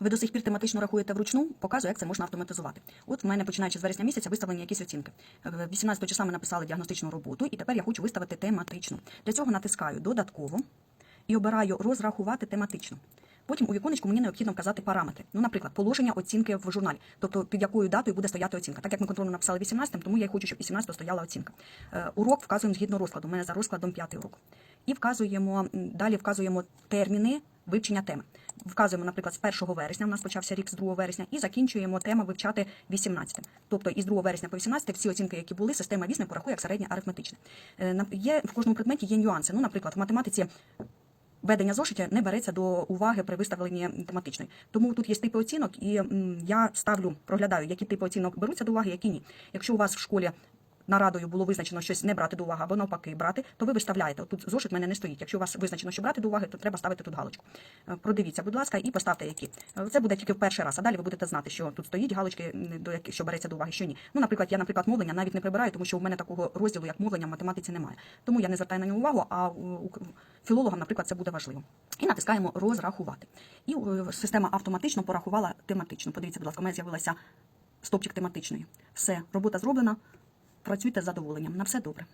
Ви до сих пір тематично рахуєте вручну, показую, як це можна автоматизувати. От в мене починаючи з вересня місяця виставлені якісь оцінки. Е, 18 числа ми написали діагностичну роботу, і тепер я хочу виставити тематичну. Для цього натискаю додатково і обираю розрахувати тематично. Потім у віконечку мені необхідно вказати параметри. Ну, наприклад, положення оцінки в журналі, тобто під якою датою буде стояти оцінка. Так як ми контрольно написали 18, тому я хочу, щоб 18 стояла оцінка. Е, урок вказуємо згідно розкладу. У мене за розкладом п'ятий урок. І вказуємо далі вказуємо терміни вивчення теми. Вказуємо, наприклад, з 1 вересня, у нас почався рік з 2 вересня, і закінчуємо тему вивчати 18. Тобто із 2 вересня по 18 всі оцінки, які були, система вісне порахує як середнє арифметичне. Е, Є в кожному предметі є нюанси. Ну, наприклад, в математиці Ведення зошиття не береться до уваги при виставленні тематичної. Тому тут є типи оцінок, і я ставлю, проглядаю, які типи оцінок беруться до уваги, які ні. Якщо у вас в школі нарадою було визначено щось не брати до уваги або навпаки брати, то ви виставляєте. Тут зошит мене не стоїть. Якщо у вас визначено, що брати до уваги, то треба ставити тут галочку. Е, Продивіться, будь ласка, і поставте які. Е, Це буде тільки в перший раз, а далі ви будете знати, що тут стоїть галочки, до яких що береться до уваги, що ні. Ну, наприклад, я, наприклад, мовлення навіть не прибираю, тому що у мене такого розділу, як мовлення в математиці, немає. Тому я не звертаю на нього увагу, а у- філологам, наприклад, це буде важливо. І натискаємо розрахувати. І система автоматично порахувала тематично. Подивіться, будь ласка, у мене з'явилася стопчик тематичної. Все, робота зроблена. Працюйте з задоволенням. На все добре.